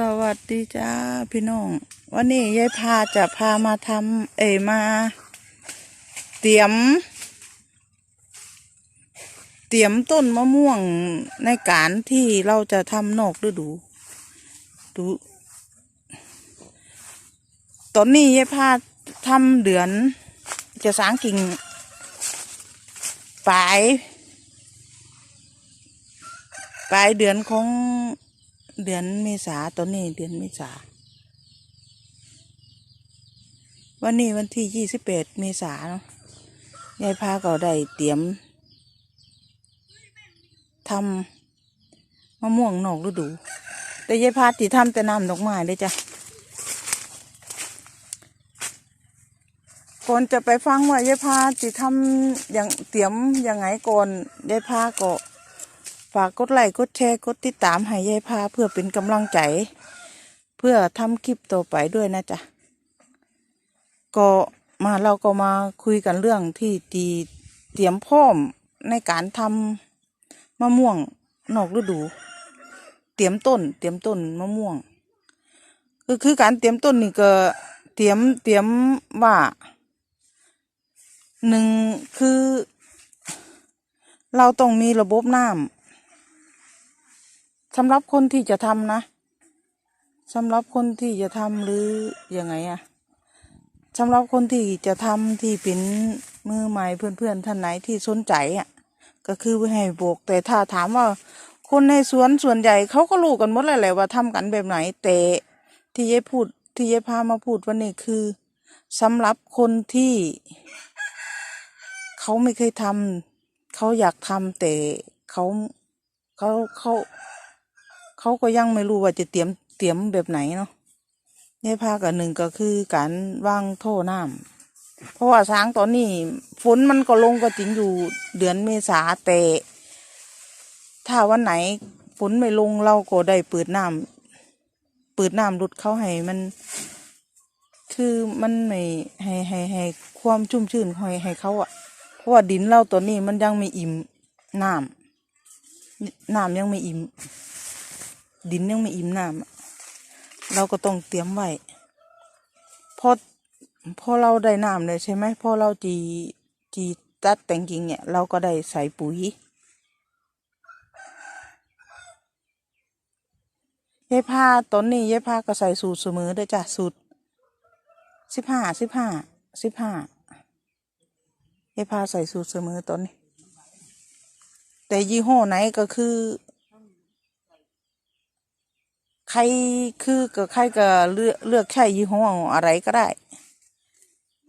สวัสดีจ้าพี่น้อง วันนี้ยายพาจะพามาทำเอมา เตรียม เตรียมต้นมะม่วงในการที่เราจะทำนอกฤดูดู ตอนนี้ยายพาทำเดือน จะสางกิ่งปลาย ปลายเดือนของ เดือนเมษาตอนนี้เดือนเมษาวันนี้วันที่ยี่สิบแปดเมษาเนาะยายพาก็ได้เตรียมทำมะม่วงนอกฤดู แต่ยายพาที่ทำแต่น้ำดอกไม้เลยจ้ะก่อนจะไปฟังว่ายายพาที่ทำอย่างเตรียมยังไงก่อนยายพาก็ ฝากกดไลค์กดแชร์กดติดตามให้ยายพาเพื่อเป็นกำลังใจ เพื่อทำคลิปต่อไปด้วยนะจ๊ะก็มาเราก็มาคุยกันเรื่องที่ตีเตรียมพร้อมในการทำมะม่วงนอกฤดู เตรียมต้น เตรียมต้นมะม่วงก็คือการเตรียมต้นนี่ก็เตรียมเตรียมว่าหนึ่งคือ เราต้องมีระบบน้ำ สำหรับคนที่จะทำนะสำหรับคนที่จะทำหรือยังไงอะสำหรับคนที่จะทำที่เป็นมือใหม่เพื่อนๆท่านไหนที่สนใจอะก็คือให้โบกแต่ถ้าถามว่าคนในสวนส่วนใหญ่เขาก็รู้กันหมดเลยแหละว่าทำกันแบบไหนแต่ที่ยายพูดที่ยายพามาพูดวันนี้คือสำหรับคนที่เขาไม่เคยทำเขาอยากทำแต่เขาเขาเขา เขาก็ยังไม่รู้ว่าจะเตรียมเตรียมแบบไหนเนาะเนี่ยภาคอันหนึ่งก็คือการว่างโท่น้ำเพราะว่าช้างตอนนี้ฝนมันก็ลงก็จริงอยู่เดือนเมษาแต่ถ้าวันไหนฝนไม่ลงเราก็ได้เปิดน้ำเปิดน้ำรุดเข้าให้มัน คือมันไม่ให้ให้ให้ความชุ่มชื่นให้ให้เขาอะเพราะว่าดินเราตัวนี้มันยังไม่อิ่มน้ำน้ำยังไม่อิ่ม ดินยังไม่อิ่มน้ำเราก็ต้องเตรียมไว้พอพอเราได้น้ำเลยใช่ไหมพอเราจีจีตัดแต่งกิ่งเนี่ย เราก็ได้ใส่ปุ๋ยยายพาตอนนี้ยายพาก็ใส่สูตรเสมอเด้อจ้ะสูตรสิบห้าสิบห้าสิบห้ายายพาใส่สูตรเสมอตอนนี้ แต่ยี่ห้อไหนก็คือ ครคือก็ใครก็เลือกเลือกใช้ยี่ห้ออะไรก็ได้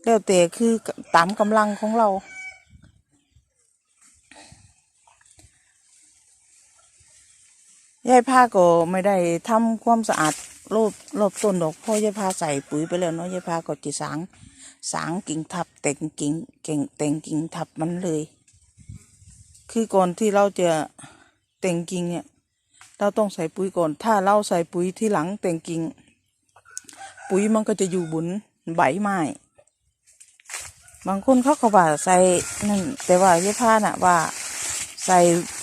แล้วแต่คือตามกำลังของเรายายพาก็ไม่ได้ทำความสะอาดรอบรอบต้นดอกเพราะยายพาใส่ปุ๋ยไปแล้วเนาะยายพาก็จะสางสางกิ่งทับแต่งกิ่งเก่งแต่งกิ่งทับมันเลย คือก่อนที่เราจะแต่งกิ่งเนี่ย เราต้องใส่ปุ๋ยก่อน ถ้าเราใส่ปุ๋ยที่หลังแต่งกิ่ง ปุ๋ยมันก็จะอยู่บนใบไม้บางคนเขาก็ว่าใส่นั่นแต่ว่าเยพ้าน่ะว่าใส่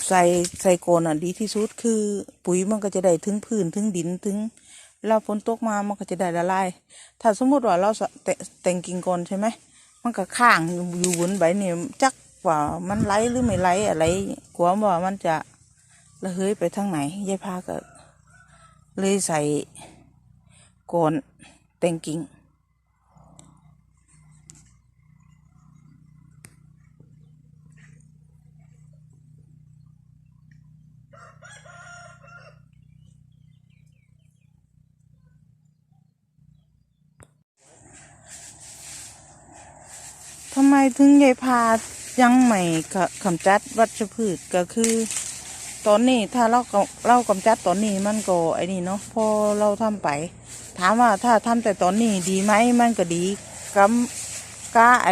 ใส่ใส่โกนอะดีที่สุดคือ ปุ๋ยมันก็จะได้ถึงพื้นถึงดินถึงเราฝนตกมามันก็จะได้ละลาย ถ้าสมมติว่าเราแต่แต่งกิ่งก่อนใช่ไหมมันก็ข้างอยู่บนใบนี่ยจักว่ามันไหลหรือไม่ไหลอะไรกลัวว่ามันจะ แล้วเฮ้ยไปทางไหนยายพาก็เลยใส่โกนแต่งกิ่งทำไมถึงยายพายังไม่กะกำจัดวัชพืชก็คือ ตอนนี้ถ้าเราเรากำจัดตอนนี้มันก็ไอ้นี่เนาะพอเราทำไป ถามว่าถ้าทำแต่ตอนนี้ดีไหมมันก็ดีกำก้าไอ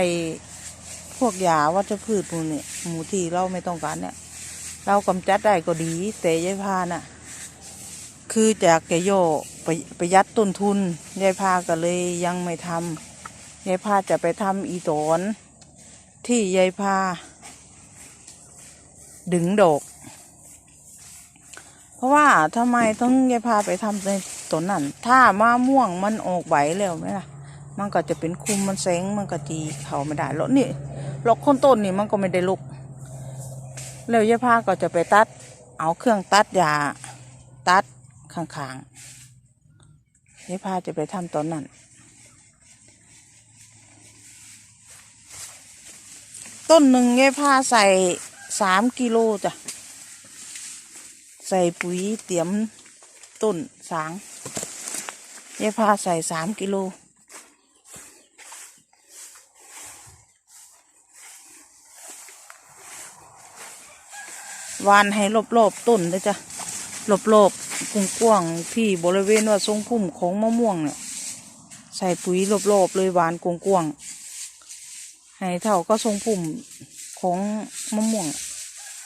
พวกยาวัชพืชพวกนี้หมูที่เราไม่ต้องการเนี่ย เรากำจัดได้ก็ดี แต่ยายพาน่ะ คือจากแกโยไปประหยัดต้นทุนยายพาก็เลยยังไม่ทำยายพาจะไปทำอีตอนที่ยายพา ดึงดอก เพราะว่าทำไมต้องยายพาไปทำในต้นนั้น ถ้ามะม่วงมันออกใบแล้วไหมล่ะ มันก็จะเป็นคุมมันแสงมันก็จีเขาไม่ได้แล้วนี่ลกคนต้นนี่มันก็ไม่ได้ลุกแล้วยายพาก็จะไปตัด เอาเครื่องตัดยาตัดข้างๆยายพาจะไปทำตอนนั้นต้นหนึ่งยายพาใส่สามกิโลจ้ะ ใส่ปุ๋ยเตรียมต้นสางยายพาใส่สามกิโลวานให้รอบๆต้นเลยจ้ะรอบๆกว้างๆที่บริเวณว่าทรงพุ่มของมะม่วงเนี่ย ใส่ปุ๋ยรอบๆเลยวานกว้างๆให้เท่าก็ทรงพุ่มของมะม่วง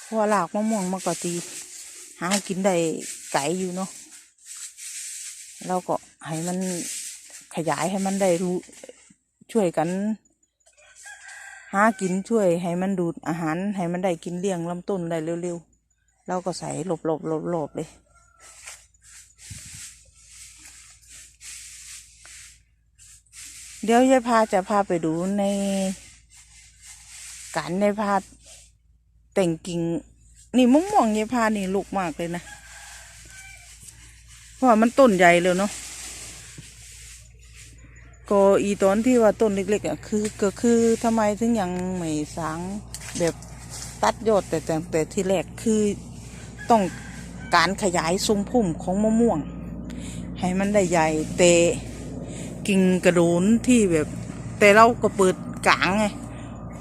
เพราะว่าหลากมะม่วงมันก็ตี กินได้ไก่อยู่เนาะเราก็ให้มันขยายให้มันได้รู้ช่วยกัน หากินช่วยให้มันดูดอาหาร ให้มันได้กินเลี้ยงลำต้นได้เร็วๆเราก็ใส่หลบหลบหลบหลบเลยเดี๋ยวยายพาจะพาไปดูในการในพาแต่งกิ่ง นี่มะม่วงยายพานี่ลูกมากเลยนะ เพราะมันต้นใหญ่เลยเนาะก็อีตอนที่ว่าต้นเล็กๆอะคือก็คือทำไมถึงยังไม่สางแบบตัดยอดแต่แต่แต่ที่แรกคือต้องการขยายทรงพุ่มของมะม่วง ให้มันได้ใหญ่แต่กิ่งกระโดนที่แบบ แต่เราก็เปิดกลางไง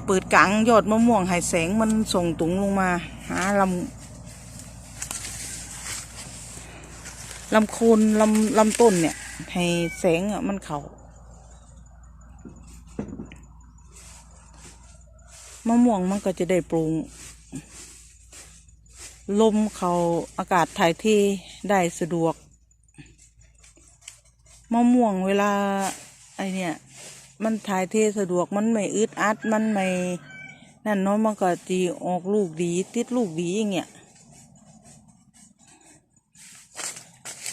เปิดกลางยอดมะม่วงให้แสงมันส่งตุงลงมา หาลำลำโคนลำลำต้นเนี่ย ให้แสงมันเขามะม่วงมันก็จะได้ปรุง ลมเขาอากาศถ่ายเทได้สะดวก มะม่วงเวลาไอเนี่ย มันถ่ายเทสะดวกมันไม่อึดอัดมันไม่ นั่นเนาะมันก็จีออกลูกดี ติดลูกดีอย่างเงี้ย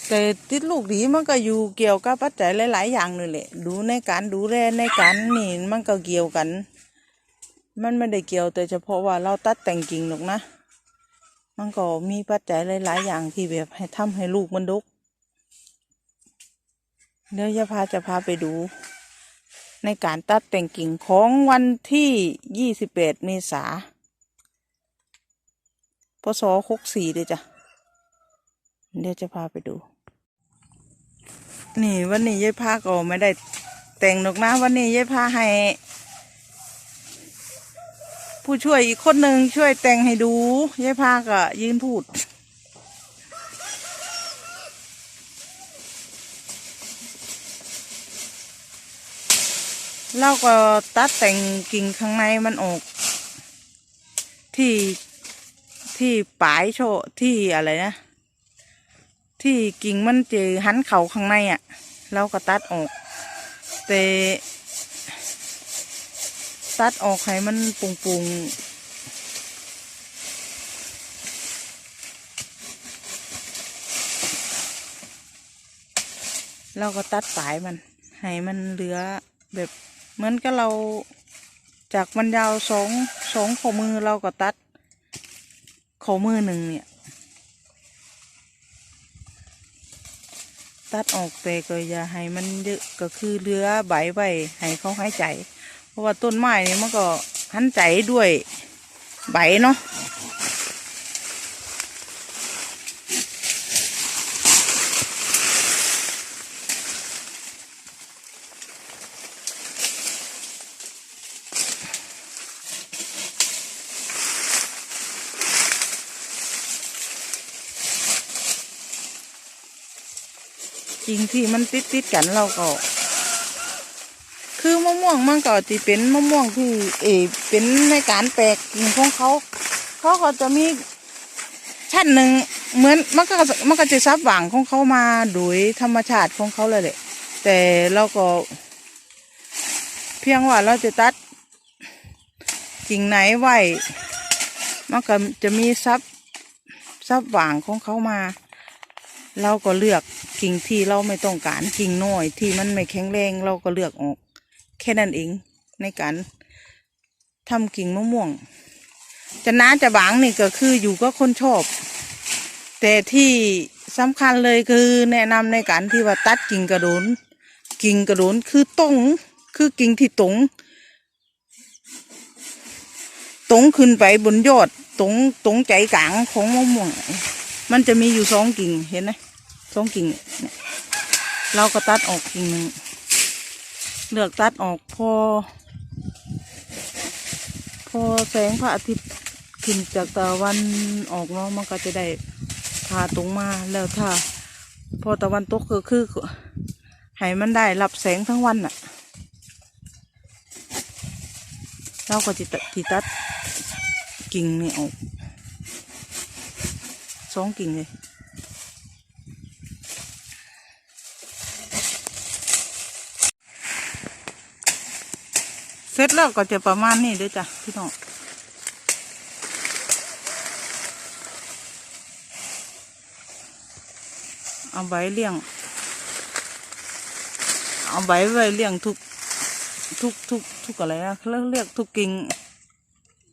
แต่ติดลูกดีมันก็อยู่เกี่ยวกับปัจจัยหลาย ๆ อย่างนี่แหละ ดูในการดูแลในการนี่มันก็เกี่ยวกัน มันไม่ได้เกี่ยวแต่เฉพาะว่าเราตัดแต่งกิ่งหรอกนะ มันก็มีปัจจัยหลาย ๆ อย่างที่แบบให้ทำให้ลูกมันดกเดี๋ยวจะพาจะพาไปดู ในการตัดแต่งกิ่งของวันที่28เมษาพศ64เดี๋ยวจ้ะ เดี๋ยวจะพาไปดู นี่วันนี้ยายพาก็ไม่ได้แต่งหรอกนะวันนี้ยายพาให้ ผู้ช่วยอีกคนหนึ่งช่วยแต่งให้ดูยายพาก็ยืนพูด เราก็ตัดแต่งกิ่งข้างในมันออก ที่ที่ปลายโชที่อะไรนะ ที่กิ่งมันเจอหันเข่าข้างในอะ่ะ เราก็ตัดออก แต่ตัดออกให้มันปุงๆเราก็ตัดปลายมัน ให้มันเหลือแบบ เหมือนกับเราจากมันยาวสองสองข้อมือเราก็ตัดข้อมือหนึ่งเนี่ย ตัดออกแต่ก็อย่าให้มันเยอะก็คือเหลือใบไว้ให้เขาหายใจ เพราะว่าต้นไม้นี่มันก็หันใจด้วยใบเนาะ จริงที่มันติดติดกันเราก็ คือมะม่วงมันก็จะเป็นมะม่วงที่เออเป็นในการแปลกกิ่งของเขาเขาก็จะมีชั้นหนึ่งเหมือนมันก็มันก็จะซับหว่างของเขามาโดยธรรมชาติของเขาเลยแหละ แต่เราก็ เพียงว่าเราจะตัดกิ่งไหนไว้มันก็จะมีซับซับหว่างของเขามา เราก็เลือกกิ่งที่เราไม่ต้องการกิ่งน้อยที่มันไม่แข็งแรงเราก็เลือกออก แค่นั้นเองในการทำกิ่งมะม่วง จะหนาจะบางนี่ก็คืออยู่ก็คนชอบ แต่ที่สำคัญเลยคือแนะนำในการที่ว่าตัดกิ่งกระโดน กิ่งกระโดนคือตรงคือกิ่งที่ตรงตรงขึ้นไปบนยอดตรงตรงใจกลางของมะม่วง มันจะมีอยู่สองกิ่งเห็นไหมสองกิ่งเนี่ยเราก็ตัดออกกิ่งหนึ่งเลือกตัดออกพอ พอแสงพระอาทิตย์ขึ้นจากตะวันออกเนาะมันก็จะได้พาตรงมาแล้วถ้า พอตะวันตกก็คือให้มันได้รับแสงทั้งวันน่ะเราก็จะตัดที่ตัดกิ่งนี่ออก สองกิ่งเลยเสร็จแล้วก็จะประมาณนี้เด้อจ้ะพี่น้องเอาใบเลี้ยง เอาใบไว้เลี้ยงทุกทุกทุกทุกอะไรนะเรียกเรียกทุกกิ่ง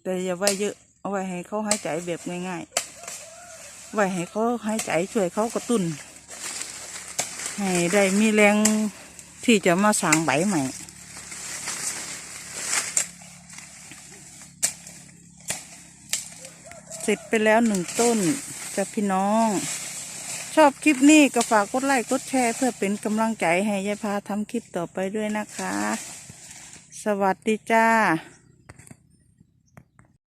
แต่อย่าไว้เยอะ เอาไว้ให้เขาหายใจแบบง่ายๆ ไว้ให้เขาหายใจช่วยเขากระตุ้น ให้ได้มีแรงที่จะมาสร้างใบใหม่เสร็จไปแล้วหนึ่งต้นจ้ะพี่น้อง ชอบคลิปนี้ก็ฝากกดไลค์กดแชร์ เพื่อเป็นกำลังใจให้ยายพาทำคลิปต่อไปด้วยนะคะ สวัสดีจ้า